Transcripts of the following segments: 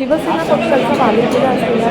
शिवसेना पक्षाचा बालेकिल्ला असलेल्या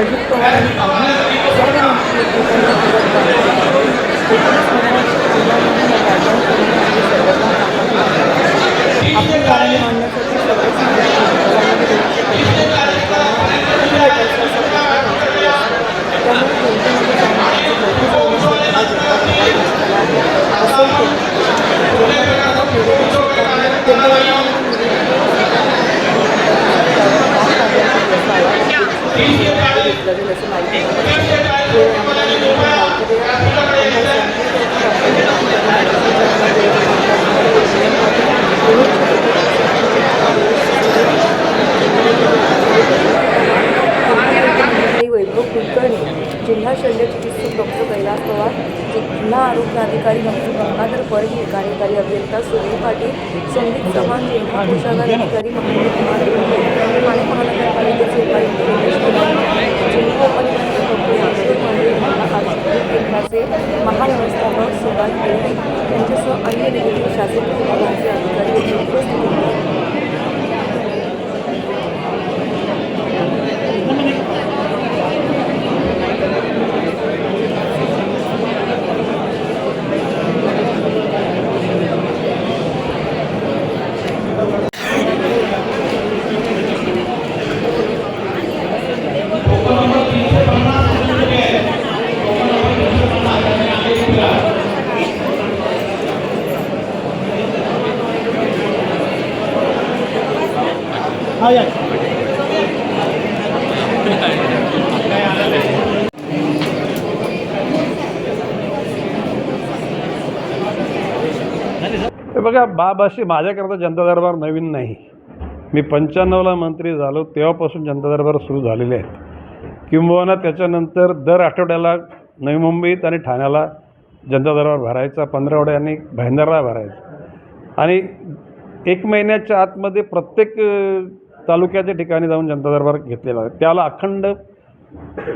आणि आम्ही जिल्हा शल्य चिकित्सक डॉक्टर कैलास पवार जिल्हा आरोग्य अधिकारी डॉक्टर गंगाधर परही कार्यकारी अभियंता सुनील पाटील संदीप चव्हाण जिल्हा कोषागार अधिकारी महबूब कुमार डोंगरे महानगरपालिकेचे उपायुक्त हे बघा बाब अशी माझ्याकरता जनता दरबार नवीन नाही. मी पंच्याण्णवला मंत्री झालो तेव्हापासून जनता दरबार सुरू झालेले आहेत. किंबहुना त्याच्यानंतर दर आठवड्याला नवी मुंबईत आणि ठाण्याला जनता दरबार भरायचा पंधरावड्याने भाईंदरला भरायचा. आणि एक महिन्याच्या आतमध्ये प्रत्येक तालुक्याच्या ठिकाणी जाऊन जनता दरबार घेतलेला आहे. त्याला अखंड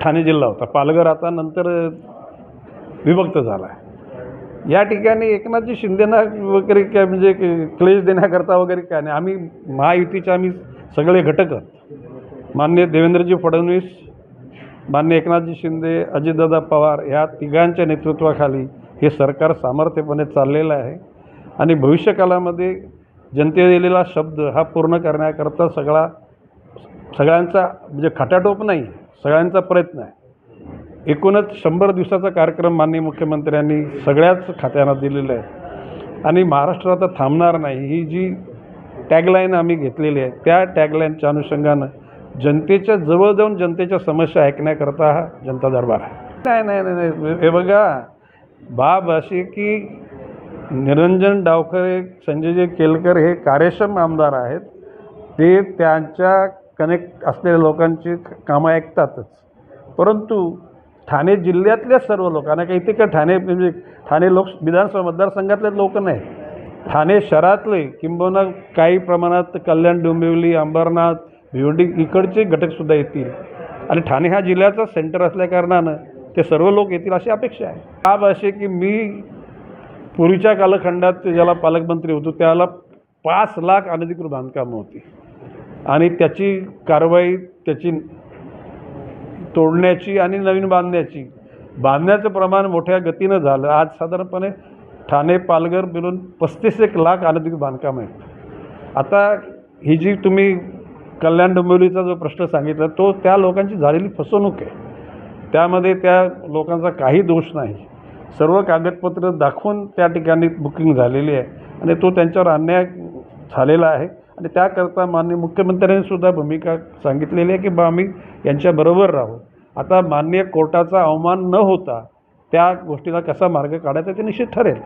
ठाणे जिल्हा होता. पालघर आता नंतर विभक्त झाला आहे. या ठिकाणी एकनाथजी शिंदेना वगैरे काय म्हणजे क्लेश देण्याकरता वगैरे काय नाही. आम्ही महायुतीचे आम्ही सगळे घटक मान्य देवेंद्रजी फडणवीस मान्य एकनाथजी शिंदे अजितदादा पवार या तिघांच्या नेतृत्वाखाली हे सरकार सामर्थ्यपणे चाललेलं आहे. आणि भविष्यकालामध्ये जनते दिलेला शब्द हा पूर्ण करण्याकरता सगळा सगळ्यांचा म्हणजे खटाटोप नाही सगळ्यांचा प्रयत्न आहे. एकूणच शंभर दिवसाचा कार्यक्रम माननीय मुख्यमंत्र्यांनी सगळ्याच खात्यांना दिलेला आहे. आणि महाराष्ट्र आता थांबणार नाही. ही जी टॅगलाईन आम्ही घेतलेली आहे त्या टॅगलाईनच्या अनुषंगानं जनतेच्या जवळ जाऊन जनतेच्या समस्या ऐकण्याकरता हा जनता दरबार आहे. नाही नाही नाही नाही. हे बघा बाब अशी की निरंजन डावखरे संजयजी केलकर हे कार्यक्षम आमदार आहेत. ते त्यांच्या कनेक्ट असलेल्या लोकांची कामं ऐकतातच. परंतु ठाणे जिल्ह्यातल्या सर्व लोकांना काही इथे का ठाणे म्हणजे ठाणे लोक विधानसभा मतदारसंघातले लोक नाही. ठाणे शहरातले किंबहुना काही प्रमाणात कल्याण डोंबिवली अंबरनाथ भिवंडी इकडचे घटकसुद्धा येतील. आणि ठाणे हा जिल्ह्याचा सेंटर असल्याकारणानं ते सर्व लोक येतील अशी अपेक्षा आहे. बाब असे की मी पूर्वीच्या कालखंडात ज्याला पालकमंत्री होतो त्याला पाच लाख अनधिकृत बांधकामं होती. आणि त्याची कारवाई त्याची तोडण्याची आणि नवीन बांधण्याची बांधण्याचं प्रमाण मोठ्या गतीनं झालं. आज साधारणपणे ठाणे पालघर मिळून पस्तीस एक लाख अनधिकृत बांधकाम आहेत. आता ही जी तुम्ही कल्याण डोंबिवलीचा जो प्रश्न सांगितला तो त्या लोकांची झालेली फसवणूक आहे. त्यामध्ये त्या लोकांचा काही दोष नाही. सर्व कागदपत्र दाखवून त्या ठिकाणी बुकिंग झालेली आहे. आणि तो त्यांच्यावर अन्याय झालेला आहे. आणि त्याकरता माननीय मुख्यमंत्र्यांनी सुद्धा भूमिका सांगितलेली आहे की बा आम्ही यांच्याबरोबर राहू. आता माननीय कोर्टाचा अवमान न होता त्या गोष्टीला कसा मार्ग काढायचा ते निश्चित ठरेल.